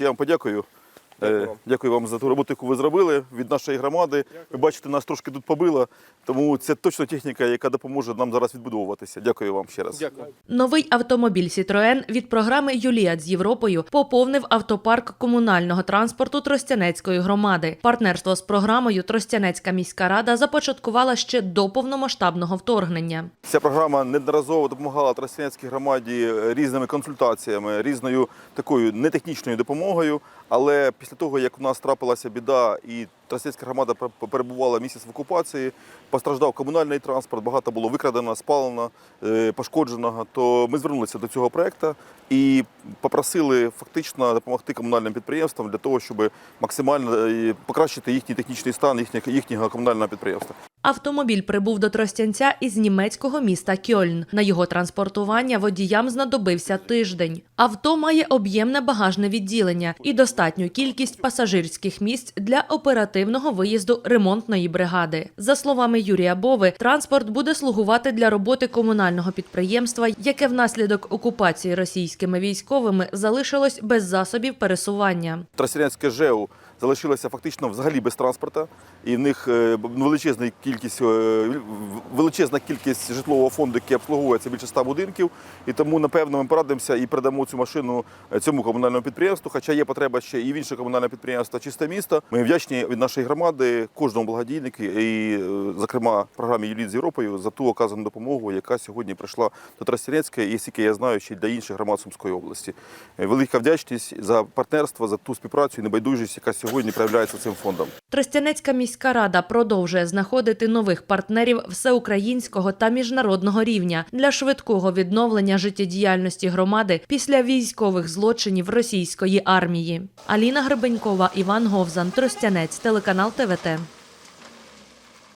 Я вам подякую. Дякую Е, вам. Дякую вам за ту роботу, яку ви зробили від нашої громади. Ви бачите, нас трошки тут побило, тому це точно техніка, яка допоможе нам зараз відбудовуватися. Дякую вам ще раз. Дякую. Новий автомобіль Citroën від програми Юліад з Європою поповнив автопарк комунального транспорту Тростянецької громади. Партнерство з програмою Тростянецька міська рада започаткувала ще до повномасштабного вторгнення. Ця програма неодноразово допомагала Тростянецькій громаді різними консультаціями, різною такою нетехнічною допомогою. Але після того, як у нас трапилася біда і Тростецька громада перебувала місяць в окупації, постраждав комунальний транспорт, багато було викрадено, спалено, е, пошкодженого, то ми звернулися до цього проекту і попросили фактично допомогти комунальним підприємствам для того, щоб максимально е, покращити їхній технічний стан їхнього комунального підприємства. Автомобіль прибув до Тростянця із німецького міста Кьольн. На його транспортування водіям знадобився тиждень. Авто має об'ємне багажне відділення і достатню кількість пасажирських місць для оперативного виїзду ремонтної бригади. За словами Юрія Бови, транспорт буде слугувати для роботи комунального підприємства, яке внаслідок окупації російськими військовими залишилось без засобів пересування. Тростянецьке ЖЕУ залишилося фактично взагалі без транспорту, і в них е, величезна кількість, е, величезна кількість житлового фонду, який обслуговується більше ста будинків. І тому, напевно, ми порадимося і передамо цю машину е, цьому комунальному підприємству. Хоча є потреба ще і в інших комунальних підприємствах чисте місто. Ми вдячні від нашої громади кожному благодійнику і, зокрема, програмі «Юліт з Європою за ту оказану допомогу, яка сьогодні прийшла до Тростянецька, і скільки я знаю, ще й для інших громад Сумської області. Велика вдячність за партнерство, за ту співпрацю і небайдужість, яка сьогодні проявляється цим фондом. Тростянецька міська рада продовжує знаходити нових партнерів всеукраїнського та міжнародного рівня для швидкого відновлення життєдіяльності громади після військових злочинів російської армії. Аліна Гребенькова, Іван Говзан, Тростянець, телеканал ТВТ.